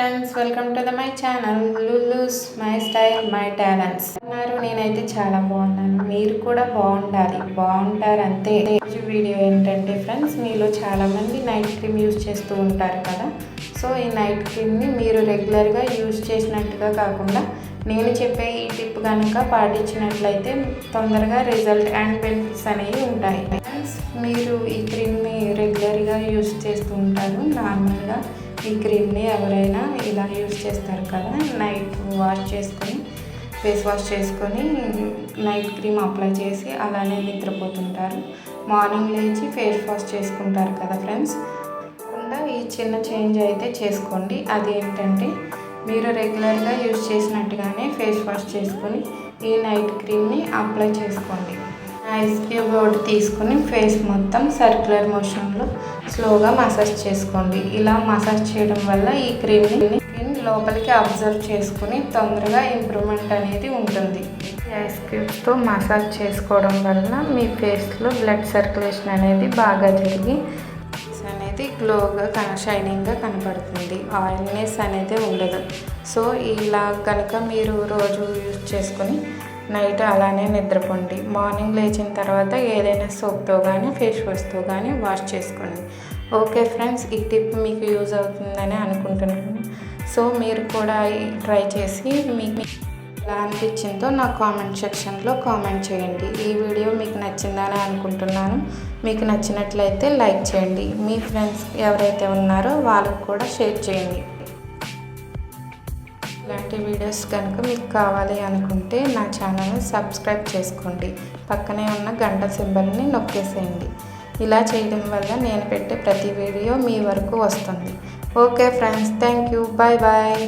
Friends welcome to the my channel. Lulu's my style my talents. అన్నారు నేనైతే చాలా బాగున్నాను. మీరు కూడా బాగుండాలి. బాగుంటారు అంతే ఈరోజు వీడియో ఏంటంటే ఫ్రెండ్స్ మీలో చాలామంది నైట్ క్రీమ్ యూజ్ చేస్తూ ఉంటారు కదా. సో ఈ నైట్ క్రీమ్ని మీరు రెగ్యులర్గా యూజ్ చేసినట్టుగా కాకుండా నేను చెప్పే ఈ టిప్ కనుక పాటించినట్లయితే తొందరగా రిజల్ట్ అండ్ బెనిఫిట్స్ అనేవి ఉంటాయి. ఫ్రెండ్స్ మీరు ఈ క్రీమ్ని రెగ్యులర్గా యూజ్ చేస్తూ ఉంటారు. నార్మల్గా ఈ క్రీమ్ని ఎవరైనా ఇలా యూజ్ చేస్తారు కదా నైట్ వాష్ చేసుకొని ఫేస్ వాష్ చేసుకొని నైట్ క్రీమ్ అప్లై చేసి అలానే నిద్రపోతుంటారు. మార్నింగ్ లేచి ఫేస్ వాష్ చేసుకుంటారు కదా ఫ్రెండ్స్. కాకుండా ఈ చిన్న చేంజ్ అయితే చేసుకోండి. అది ఏంటంటే మీరు రెగ్యులర్గా యూజ్ చేసినట్టుగానే ఫేస్ వాష్ చేసుకొని ఈ నైట్ క్రీమ్ని అప్లై చేసుకోండి. ఐస్ క్యూబ్ ఒకటి తీసుకుని ఫేస్ మొత్తం సర్క్యులర్ మోషన్లో స్లోగా మసాజ్ చేసుకోండి. ఇలా మసాజ్ చేయడం వల్ల ఈ క్రీమ్ని స్కిన్ లోపలికి అబ్జర్వ్ చేసుకుని తొందరగా ఇంప్రూవ్మెంట్ అనేది ఉంటుంది. ఐస్ క్యూబ్స్తో మసాజ్ చేసుకోవడం వలన మీ ఫేస్లో బ్లడ్ సర్క్యులేషన్ అనేది బాగా జరిగి ఫేస్ అనేది గ్లోగా కన షైనింగ్గా కనపడుతుంది. ఆయిల్నెస్ అనేది ఉండదు. సో ఇలా కనుక మీరు రోజు యూజ్ చేసుకొని నైట్ అలానే నిద్రపోండి. మార్నింగ్ లేచిన తర్వాత ఏదైనా సోప్తో కానీ ఫేస్ వాష్తో కానీ వాష్ చేసుకోండి. ఓకే ఫ్రెండ్స్ ఈ టిప్ మీకు యూజ్ అవుతుందని అనుకుంటున్నాను. సో మీరు కూడా ట్రై చేసి మీకు ఎలా అనిపించిందో నా కామెంట్ సెక్షన్లో కామెంట్ చేయండి. ఈ వీడియో మీకు నచ్చిందని అనుకుంటున్నాను. మీకు నచ్చినట్లయితే లైక్ చేయండి. మీ ఫ్రెండ్స్ ఎవరైతే ఉన్నారో వాళ్ళకు కూడా షేర్ చేయండి. ఇలాంటి వీడియోస్ కనుక మీకు కావాలి అనుకుంటే నా ఛానల్ని సబ్స్క్రైబ్ చేసుకోండి. పక్కనే ఉన్న గంట సింబల్ని నొక్కేసేయండి. ఇలా చేయడం వల్ల నేను పెట్టే ప్రతి వీడియో మీ వరకు వస్తుంది. Okay friends thank you. Bye bye.